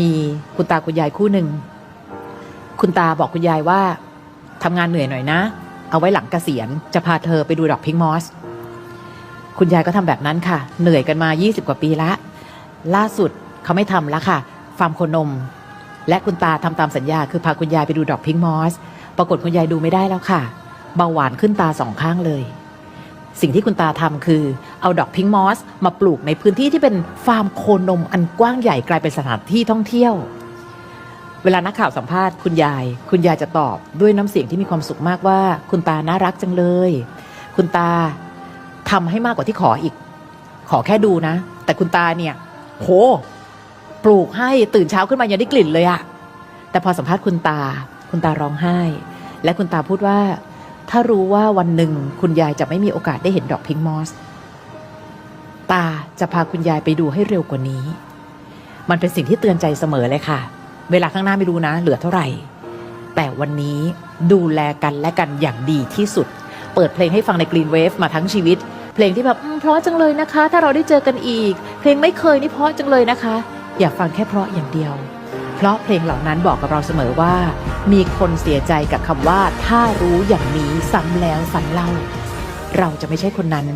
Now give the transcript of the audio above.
มีคุณตาคุณยายคู่หนึ่ง คุณตาบอกคุณยายว่าทำงานเหนื่อยหน่อยนะ เอาไว้หลังเกษียณ จะพาเธอไปดูดอกพิงค์มอส คุณยายก็ทำแบบนั้นค่ะ เหนื่อยกันมา 20 กว่าปีละ ล่าสุดเขาไม่ทำแล้วค่ะฟาร์มโคนม และคุณตาทำตามสัญญา คือพาคุณยายไปดูดอกพิงค์มอส ปรากฏคุณยายดูไม่ได้แล้วค่ะ เบาหวานขึ้นตาสองข้างเลย สิ่งที่คุณตาทำคือเอาดอกพิงค์มอสมาปลูกในพื้นที่ที่เป็นฟาร์มโคนมอันกว้างใหญ่กลายเป็นสถานที่ท่องเที่ยว เวลานักข่าวสัมภาษณ์คุณยาย คุณยายจะตอบด้วยน้ำเสียงที่มีความสุขมากว่า คุณตาน่ารักจังเลย คุณตาทำให้มากกว่าที่ขออีก ขอแค่ดูนะ แต่คุณตาเนี่ย โห ปลูกให้ตื่นเช้าขึ้นมายังได้กลิ่นเลยอะแต่พอสัมภาษณ์คุณตา คุณตาร้องไห้ และคุณตาพูดว่า ถ้ารู้ว่าวันหนึ่งคุณยายจะไม่มีโอกาสได้เห็นดอกพิงค์มอส ตาจะพาคุณยายไปดูให้เร็วกว่านี้ มันเป็นสิ่งที่เตือนใจเสมอเลยค่ะ เวลาข้างหน้าไม่รู้นะ เหลือเท่าไหร่ แต่วันนี้ดูแลกันและกันอย่างดีที่สุด เปิดเพลงให้ฟังใน Green Wave มาทั้งชีวิต เพลงที่แบบเพราะจังเลยนะคะ ถ้าเราได้เจอกันอีก เพลงไม่เคยนี่เพราะจังเลยนะคะ อย่าฟังแค่เพราะอย่างเดียว เพราะเพลงเหล่านั้นบอกกับเราเสมอว่า มีคนเสียใจกับคำว่า ถ้ารู้อย่างนี้ซ้ำแล้วซ้ำเล่า เราจะไม่ใช่คนนั้น